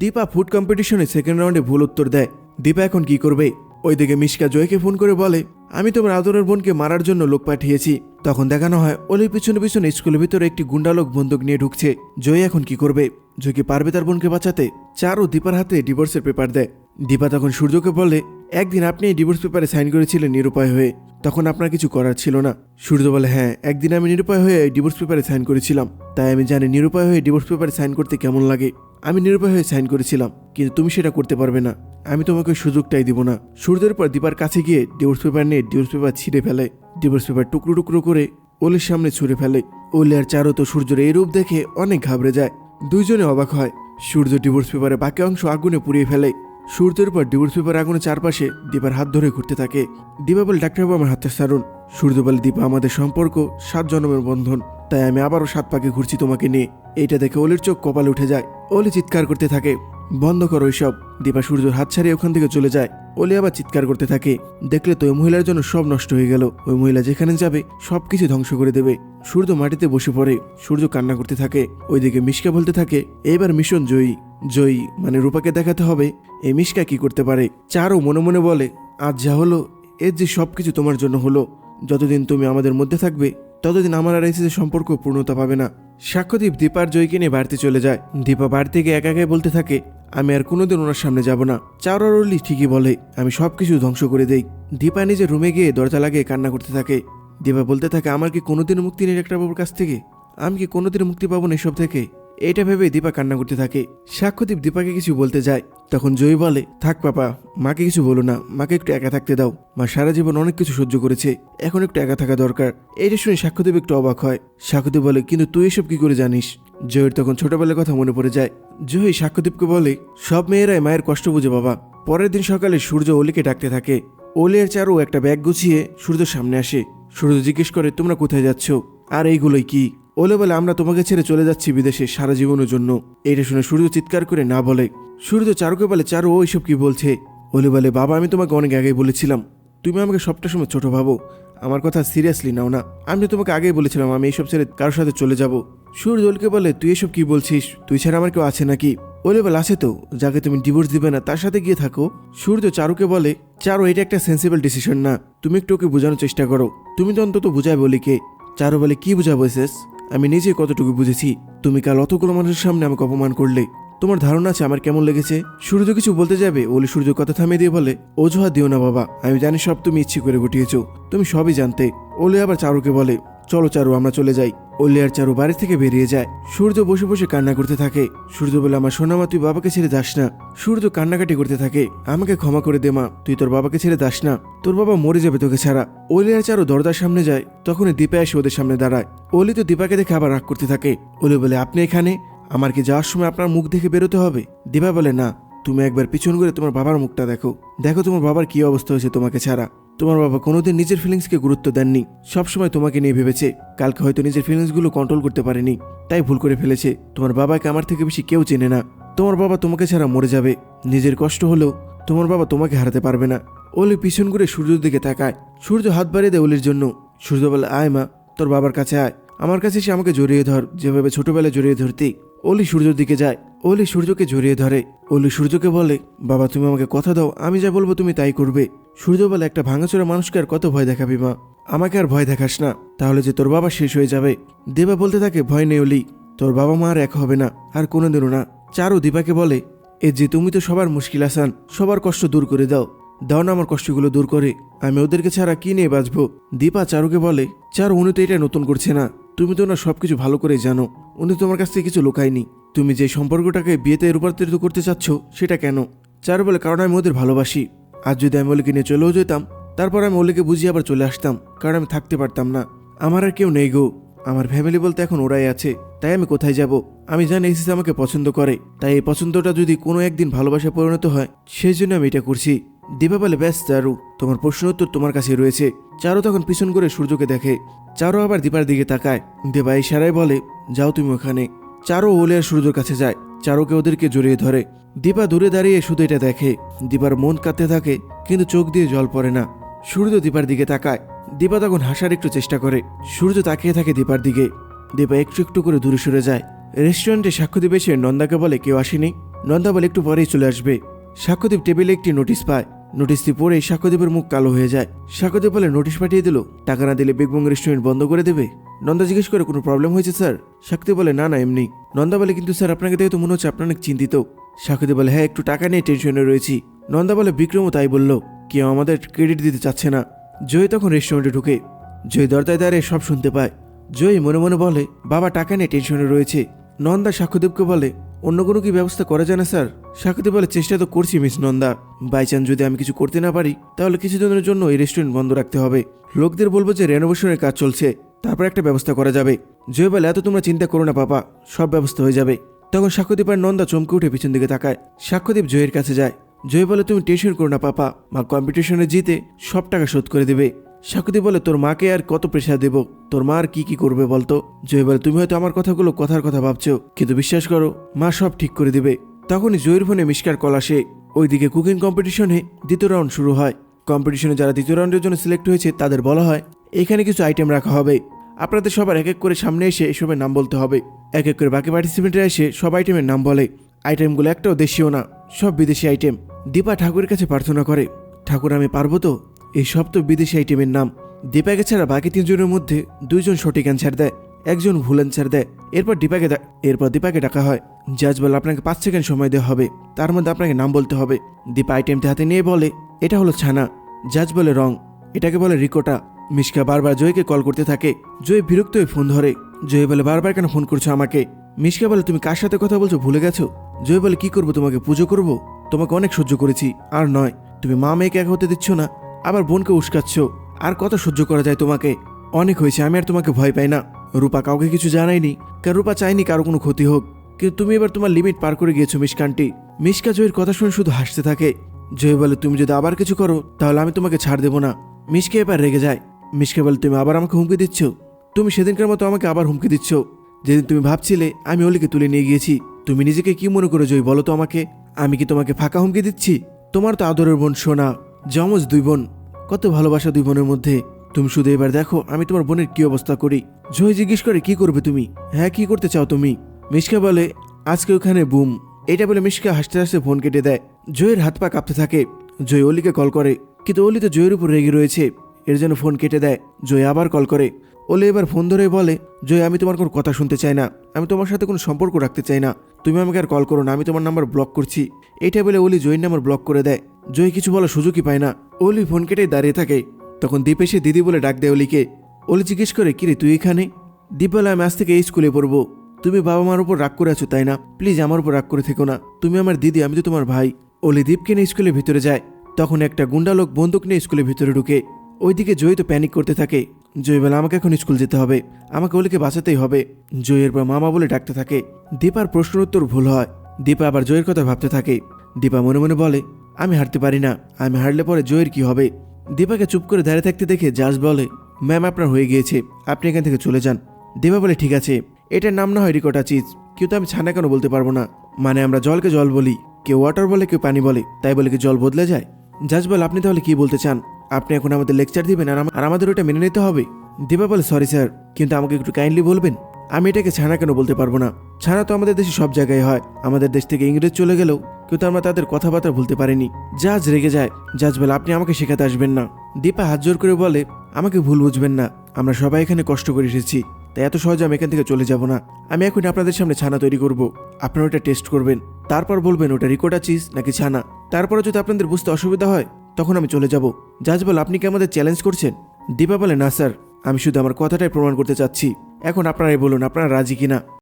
Dipa food কম্পিটিশনে second রাউন্ডে ভুল উত্তর দেয়। দীপা এখন কি করবে? ওইদিকে মিশকা জয়কে ফোন করে বলে, আমি তোমার আদরের বোনকে মারার জন্য লোক পাঠিয়েছি। তখন দেখানো হয়, অলির পিছনে পিছনে স্কুলের ভিতরে একটি গুন্ডালোক বন্দুক নিয়ে ঢুকছে। জয় এখন কি করবে? জয় কি পারবে তার বোনকে বাঁচাতে? চারও দীপার হাতে ডিভোর্সের পেপার দেয়। দীপা তখন সূর্যকে বলে একদিন আপনি এই ডিভোর্স পেপারে সাইন করেছিলেন নিরুপায় হয়ে। তখন আপনার কিছু করার ছিল না। সূর্য বলে হ্যাঁ একদিন আমি নিরুপায় হয়ে ডিভোর্স পেপারে সাইন করেছিলাম। তাই আমি জানি নিরুপায় হয়ে ডিভোর্স পেপারে সাইন করতে কেমন লাগে। আমি নিরুপায় হয়ে সাইন করেছিলাম, কিন্তু তুমি সেটা করতে পারবে না। আমি তোমাকে সুযোগটাই দিব না। সূর্যের পর দীপার কাছে গিয়ে ডিভোর্স পেপার নিয়ে ডিভোর্স পেপার ছিঁড়ে ফেলে। ডিভোর্স পেপার টুকরো টুকরো করে ওলের সামনে ছুঁড়ে ফেলে। ওলি আর চারো তো সূর্যের এই রূপ দেখে অনেক ঘাবড়ে যায়। দুইজনে অবাক হয়। সূর্য ডিভোর্স পেপারে বাকি অংশ আগুনে পুড়িয়ে ফেলে। সূর্যের পর ডিভোর্স পেপার আগুনের চারপাশে দীপার হাত ধরে ঘুরতে থাকে। দীপা বলে ডাক্তারবাবু আমার হাতটা সারুন সূর্য বলে, দীপা, আমাদের সম্পর্ক সাত জন্মের বন্ধন, তাই আমি আবারও সাত পাকে ঘুরছি তোমাকে নিয়ে। এইটা দেখে ওলির চোখ কপাল উঠে যায়। অলি চিৎকার করতে থাকে। বন্ধ করো সব দীপা সূর্যর হাত ছাড়িয়ে ওখান থেকে চলে যায়। ওলি আবার চিৎকার করতে থাকে। দেখলে তো ওই মহিলার জন্য সব নষ্ট হয়ে গেল। ওই মহিলা যেখানে যাবে সব কিছু ধ্বংস করে দেবে। সূর্য মাটিতে বসে পড়ে। সূর্য কান্না করতে থাকে। ওইদিকে মিশকা বলতে থাকে, এইবার মিশন জয়ী। জয়ী মানে রূপাকে দেখাতে হবে। এই মিশকা কি করতে পারে? চারও মনে মনে বলে, আজ যা হলো, এর যে সব কিছু তোমার জন্য হলো। যতদিন তুমি আমাদের মধ্যে থাকবে, ততদিন আমার আর এসিসের সম্পর্ক পূর্ণতা পাবে না। সাক্ষ্যদীপ দীপার জয়কে নিয়ে বাড়িতে চলে যায়। দীপা বাড়ি থেকে একা একাই বলতে থাকে, আমি আর কোনোদিন ওনার সামনে যাব না। চাওড়ার অলি ঠিকই বলে, আমি সব কিছু ধ্বংস করে দেই। দীপা নিজের রুমে গিয়ে দরজা লাগিয়ে কান্না করতে থাকে। দীপা বলতে থাকে, আমার কি কোনোদিন মুক্তি নেই ডাক্তারবাবুর বাবুর কাছ থেকে? আমি কি কোনোদিন মুক্তি পাবো না এসব থেকে? এটা ভেবে দীপা কান্না করতে থাকে। সাক্ষ্যদীপ দীপাকে কিছু বলতে যায়। তখন জয়ী বলে, থাক পাপা, মাকে কিছু বলো না। মাকে একটু একা থাকতে দাও। মা সারা জীবন অনেক কিছু সহ্য করেছে। এখন একটু একা থাকা দরকার। এইটা শুনে সাক্ষ্যদীপ একটু অবাক হয়। সাক্ষ্যদীপ বলে, কিন্তু তুই এসব কি করে জানিস? জয়ের তখন ছোটবেলার কথা মনে পড়ে যায়। জয়ী সাক্ষ্যদীপকে বলে, সব মেয়েরাই মায়ের কষ্ট বুঝে বাবা। পরের দিন সকালে সূর্য অলিকে ডাকতে থাকে। অলি আর চারু একটা ব্যাগ গুছিয়ে সূর্যের সামনে আসে। সূর্য জিজ্ঞেস করে, তোমরা কোথায় যাচ্ছ? আর এইগুলোই কি? ওলে বলে আমরা তোমাকে ছেড়ে চলে যাচ্ছি বিদেশে সারা জীবনের জন্য। এটা শুনে সূর্য চিৎকার করে না বলে। সূর্য চারুকে বলে, চারু, ও এইসব কি বলছে? ওলে বলে বাবা, আমি তোমাকে অনেক আগেই বলেছিলাম। তুমি আমাকে সবটা সময় ছোট ভাবো। আমার কথা সিরিয়াসলি নাও না। আমি তোমাকে আগেই বলেছিলাম, আমি এইসব ছেড়ে কারোর সাথে চলে যাব। সূর্য ওলকে বলে, তুই এসব কি বলছিস? তুই ছাড়া আমার কেউ আছে নাকি? ওলে বলে আছে তো। যাকে তুমি ডিভোর্স দিবে না, তার সাথে গিয়ে থাকো। সূর্য চারুকে বলে, চারু, এটা একটা সেন্সিবল ডিসিশন না। তুমি একটু ওকে বোঝানোর চেষ্টা করো। তুমি তো অন্তত বুঝায় বলি কে চারু বলে, কি বুঝাবো শেষ আমি নিজে কতটুকু বুঝেছি, তুমি কাল অতগুলো মানুষের সামনে আমাকে অপমান করলে। তোমার ধারণা আছে আমার কেমন লেগেছে? সূর্য কিছু বলতে যাবে ওলি সূর্য কথা থামিয়ে দিয়ে বলে, অজুহাত দিও না বাবা, আমি জানি সব তুমি ইচ্ছে করে ঘটিয়েছ তুমি সবই জানতে। ওলি আবার চারুকে বলে চলো চারু, আমরা চলে যাই। ওলি আর চারু বাড়ি থেকে বেরিয়ে যায়। সূর্য বসে বসে কান্না করতে থাকে। সূর্য বলে, আমার সোনামা তুই বাবাকে ছেড়ে যাস না। সূর্য কান্নাকাটি করতে থাকে। আমাকে ক্ষমা করে দে মা, তুই তোর বাবাকে ছেড়ে যাস না। তোর বাবা মরে যাবে তোকে ছাড়া। ওলি আর চারু দরজার সামনে যায়। তখনই দীপা এসে ওদের সামনে দাঁড়ায়। ওলি তো দীপাকে দেখে আবার রাগ করতে থাকে। ওলি বলে, আপনি এখানে? আমার কি যাওয়ার সময় আপনার মুখ দেখে বেরোতে হবে? দীপা বলে, না, তুমি একবার পিছন করে তোমার বাবার মুখটা দেখো। দেখো তোমার বাবার কি অবস্থা হয়েছে তোমাকে ছাড়া। তোমার বাবা কোনোদিন নিজের ফিলিংসকে গুরুত্ব দেননি। সবসময় তোমাকে নিয়ে ভেবেছে, কালকে হয়তো নিজের ফিলিংসগুলো কন্ট্রোল করতে পারেনি। তাই ভুল করে ফেলেছে। তোমার বাবাকে আমার থেকে বেশি কেউ চেনে না। তোমার বাবা তোমাকে ছাড়া মরে যাবে। নিজের কষ্ট হলেও তোমার বাবা তোমাকে হারাতে পারবে না। ওলি পিছন করে সূর্যের দিকে তাকায়। সূর্য হাত বাড়িয়ে দেয় ওলির জন্য। সূর্য বলে, আয় মা, তোর বাবার কাছে আয়। আমার কাছে সে আমাকে জড়িয়ে ধর, যেভাবে ছোটবেলায় জড়িয়ে ধরতি। অলি সূর্যর দিকে যায়। অলি সূর্যকে জড়িয়ে ধরে। অলি সূর্যকে বলে, বাবা, তুমি আমাকে কথা দাও, আমি যা বলব তুমি তাই করবে। সূর্য বলে, একটা ভাঙাচোরা মানুষকে আর কত ভয় দেখাবি, মা? আমাকে আর ভয় দেখাস না। তাহলে যে তোর বাবা শেষ হয়ে যাবে। দেবা বলতে থাকে, ভয় নেই অলি, তোর বাবা মা আর এক হবে না, আর কোনোদিনও না। চারু দীপাকে বলে, এ যে, তুমি তো সবার মুশকিল আসান, সবার কষ্ট দূর করে দাও। দাও না আমার কষ্টগুলো দূর করে। আমি ওদেরকে ছাড়া কি নিয়ে বাঁচবো? দীপা চারুকে বলে, চারু, উনি তো এটা নতুন করছে না। তুমি তো ওনার সবকিছু ভালো করেই জানো। উনি তোমার কাছ থেকে কিছু লুকায়নি। তুমি যে সম্পর্কটাকে বিয়েতে রূপান্তরিত করতে চাচ্ছ, সেটা কেন? চারু বলে, কারণ আমি ওদের ভালোবাসি। আজ যদি আমি ওলিকে নিয়ে চলেও যেতাম, তারপর আমি ওলিকে বুঝিয়ে আবার চলে আসতাম, কারণ আমি থাকতে পারতাম না। আমার আর কেউ নেই গো। আমার ফ্যামিলি বলতে এখন ওরাই আছে। তাই আমি কোথায় যাব? আমি জানি এসিস আমাকে পছন্দ করে। তাই এই পছন্দটা যদি কোনো একদিন ভালোবাসা পরিণত হয়, সেই জন্য আমি এটা করছি। দীপা বলে ব্যাস চারু তোমার প্রশ্ন উত্তর তোমার কাছে রয়েছে। চারু তখন পিছন করে সূর্যকে দেখে। চারু আবার দীপার দিকে তাকায়। দেবা ইশারায় বলে, যাও তুমি ওখানে। চারু ওলে আর সূর্যর কাছে যায়। চারুকে ওদেরকে জড়িয়ে ধরে। দীপা দূরে দাঁড়িয়ে শুধু এটা দেখে। দীপার মন কাঁদতে থাকে, কিন্তু চোখ দিয়ে জল পড়ে না। সূর্য দীপার দিকে তাকায়। দীপা তখন হাসার একটু চেষ্টা করে। সূর্য তাকিয়ে থাকে দীপার দিকে। দীপা একটু একটু করে দূরে সরে যায়। রেস্টুরেন্টে সাক্ষ্যদীপ এসে নন্দাকে বলে, কেউ আসেনি? নন্দা বলে, একটু পরেই চলে আসবে। সাক্ষ্যদীপ টেবিলে একটি নোটিশ পায়। নোটিশটি পড়ে সাক্ষ্যদীপের মুখ কালো হয়ে যায়। সাক্ষ্যদীপ বলে, নোটিশ পাঠিয়ে দিল। টাকা না দিলে বিগবং রেস্টুরেন্ট বন্ধ করে দেবে। নন্দা জিজ্ঞেস করে, কোনো প্রবলেম হয়েছে, স্যার? সাক্ষ্যদীপ বলে, না না, এমনি। নন্দা বলে, কিন্তু স্যার, আপনাকে দেখে তো মনে হচ্ছে আপনার অনেক চিন্তিত। সাক্ষ্যদীপ বলে হ্যাঁ একটু টাকা নিয়ে টেনশনে রয়েছি। নন্দা বলে, বিক্রমও তাই বলল। কেউ আমাদের ক্রেডিট দিতে চাচ্ছে না। জয় তখন রেস্টুরেন্টে ঢুকে। জয় দরজায় দাঁড়িয়ে সব শুনতে পায়। জয় মনে মনে বলে, বাবা, টাকা নিয়ে টেনশনে রয়েছে। নন্দা সাক্ষ্যদেবকে বলে, অন্য কোনো কি ব্যবস্থা করা যায় না, স্যার? সাক্ষ্যদেব বলে, চেষ্টা তো করছি, মিস নন্দা। বাই চান্স যদি আমি কিছু করতে না পারি, তাহলে কিছুদিনের জন্য এই রেস্টুরেন্ট বন্ধ রাখতে হবে। লোকদের বলব যে রেনোভেশনের কাজ চলছে। তারপর একটা ব্যবস্থা করা যাবে। জয় বলে, এত তোমরা চিন্তা করো না, পাপা। সব ব্যবস্থা হয়ে যাবে। তখন সাক্ষ্যদীপ আর নন্দা চমকে উঠে পিছন দিকে তাকায়। সাক্ষ্যদীপ জয়ের কাছে যায়। জয় বলে, তুমি টেনশন করো না, পাপা। মা কম্পিটিশনে জিতে সব টাকা শোধ করে দেবে। সাকুতি বলে, তোর মাকে আর কত প্রেশার দেব? তোর মা আর কি কি করবে বলতো? জয় বলে, তুমি হয়তো আমার কথাগুলো কথার কথা ভাবছ, কিন্তু বিশ্বাস করো, মা সব ঠিক করে দেবে। তখনই জয়ের ফোনে মিষ্কার কল আসে। ওইদিকে কুকিং কম্পিটিশনে দ্বিতীয় রাউন্ড শুরু হয়। কম্পিটিশনে যারা দ্বিতীয় রাউন্ডের জন্য সিলেক্ট হয়েছে, তাদের বলা হয়, এখানে কিছু আইটেম রাখা হবে। আপনাদের সবার এক এক করে সামনে এসে এসবের নাম বলতে হবে। এক এক করে বাকি পার্টিসিপেন্টরা এসে সব আইটেমের নাম বলে। আইটেমগুলো একটাও দেশীয় না, সব বিদেশি আইটেম। দীপা ঠাকুরের কাছে প্রার্থনা করে, ঠাকুর, আমি পারব তো? এই সব তো বিদেশি আইটেমের নাম। দীপাকে ছাড়া বাকি তিনজনের মধ্যে দুইজন সঠিক অ্যান্সার দেয়। একজন ভুল অ্যান্সার দেয়। এরপর দীপাকে এরপর দীপাকে ডাকা হয়। জাজ বলে, আপনাকে পাঁচ সেকেন্ড সময় দেওয়া হবে। তার মধ্যে আপনাকে নাম বলতে হবে। দীপা আইটেমটি হাতে নিয়ে বলে, এটা হলো ছানা। জাজ বলে, রং। এটাকে বলে, রিকোটা। মিশকা বারবার জয়কে কল করতে থাকে। জয় বিরক্ত হয়ে ফোন ধরে। জয় বলে, বারবার কেন ফোন করছ আমাকে? মিশকা বলে, তুমি কার সাথে কথা বলছো, ভুলে গেছো? জয় বলে, কি করব, তোমাকে পুজো করব? তোমাকে অনেক সহ্য করেছি, আর নয়। তুমি মা মেয়েকে এক হতে দিচ্ছ না, আবার বোনকে উস্কাচ্ছ। আর কত সহ্য করা যায় তোমাকে? অনেক হয়েছে, আমি আর তোমাকে ভয় পাই না। রূপা কাউকে কিছু জানায়নি। কারণ রূপা চাইনি কারও কোনো ক্ষতি হোক। কিন্তু তুমি এবার তোমার লিমিট পার করে গিয়েছো মিশকানটি। মিশকা জয়ের কথা শুনে শুধু হাসতে থাকে। জয় বলে, তুমি যদি আবার কিছু করো, তাহলে আমি তোমাকে ছাড় দেবো না। মিশকে এবার রেগে যায়। মিশকে বলে, তুমি আবার আমাকে হুমকি দিচ্ছ? তুমি সেদিনকার মতো আমাকে আবার হুমকি দিচ্ছ? যেদিন তুমি ভাবছিলে আমি অলিকে তুলে নিয়ে গিয়েছি, তুমি নিজেকে কি মনে করে জয় বলো তো আমাকে? আমি কি তোমাকে ফাঁকা হুমকি দিচ্ছি? তোমার তো আদরের বোন সোনা, যমজ দুই বোন। কত ভালোবাসা দুই বোনের মধ্যে। তুমি শুধু এবার দেখো, আমি তোমার বোনের কি অবস্থা করি। জয় জিজ্ঞেস করে, কি করবে তুমি? হ্যাঁ কি করতে চাও তুমি? মিশকা বলে, আজকে ওখানে বুম। এটা বলে মিশকা হাসতে হাসতে ফোন কেটে দেয়। জয়ের হাত পা কাঁপতে থাকে। জয় অলিকে কল করে, কিন্তু অলি তো জয়ের উপর রেগে রয়েছে। এর জন্য ফোন কেটে দেয়। জয় আবার কল করে। ওলে এবার ফোন ধরে বলে জয় আমি তোমার কোনো কথা শুনতে চাই না। আমি তোমার সাথে কোনো সম্পর্ক রাখতে চাই না। তুমি আমাকে আর কল করো না, আমি তোমার নাম্বার ব্লক করছি। এটা বলে ওলি জয়ের নাম্বার ব্লক করে দেয়। জয় কিছু বলার সুযোগই পায় না। ওলি ফোন কেটে দাঁড়িয়ে থাকে। তখন দীপ এসে দিদি বলে ডাক দেয় অলিকে, অলি জিজ্ঞেস করে, কিরে, তুই এখানে? দীপ বলে, আমি আজ থেকে এই স্কুলে পড়ব। তুমি বাবা মার উপর রাগ করে আছো, তাই না? প্লিজ আমার উপর রাগ করে থেকো না। তুমি আমার দিদি, আমি তো তোমার ভাই। অলি দীপকে নিয়ে স্কুলের ভিতরে যায়। তখন একটা গুন্ডা লোক বন্দুক নিয়ে স্কুলের ভিতরে ঢুকে। ওইদিকে জয় তো প্যানিক করতে থাকে। জয় বলে, আমাকে এখন স্কুল যেতে হবে। আমাকে ওলিকে বাঁচাতেই হবে। জয়ের পর মামা বলে ডাকতে থাকে। দীপার প্রশ্ন উত্তর ভুল হয়। দীপা আবার জয়ের কথা ভাবতে থাকে। দীপা মনে মনে বলে, আমি হারতে পারি না। আমি হারলে পরে জয়ের কি হবে? দীপাকে চুপ করে দাঁড়িয়ে থাকতে দেখে জাজ বলে, ম্যাম, আপনার হয়ে গিয়েছে। আপনি এখান থেকে চলে যান। দীপা বলে, ঠিক আছে। এটার নাম না হয় রিকোটা চিজ। কিন্তু আমি ছানা কেন বলতে পারব না। মানে আমরা জলকে জল বলি, কেউ ওয়াটার বলে, কেউ পানি বলে। তাই বলে কি জল বদলে যায়? জাজ বল, আপনি তাহলে কি বলতে চান? আপনি এখন আমাদের লেকচার দিবেন আর আমাদের ওটা মেনে নিতে হবে? দীপা বলে, সরি স্যার, কিন্তু আমাকে একটু কাইন্ডলি বলবেন? আমি এটাকে ছানা কেন বলতে পারব না? ছানা তো আমাদের দেশে সব জায়গায় হয়। আমাদের দেশ থেকে ইংরেজ চলে গেলেও কিন্তু আমরা তাদের কথাবার্তা ভুলতে পারিনি। জাজ রেগে যায়। জাজ বলে, আপনি আমাকে শেখাতে আসবেন না। দীপা হাত জোর করে বলে, আমাকে ভুল বুঝবেন না। আমরা সবাই এখানে কষ্ট করে এসেছি। তাই এত সহজে আমি এখান থেকে চলে যাব না। আমি এখন আপনাদের সামনে ছানা তৈরি করব। আপনারা ওটা টেস্ট করবেন। তারপর বলবেন, ওটা রিকোটা চিজ নাকি ছানা? তারপরে যদি আপনাদের বুঝতে অসুবিধা হয়, তখন আমি চলে যাব। জাজ বলে, আপনি কি আমাদের চ্যালেঞ্জ করছেন? দীপা বলে, না স্যার। আমি শুধু আমার কথাটাই প্রমাণ করতে চাচ্ছি। এখন আপনারাই বলুন আপনারা রাজি কিনা?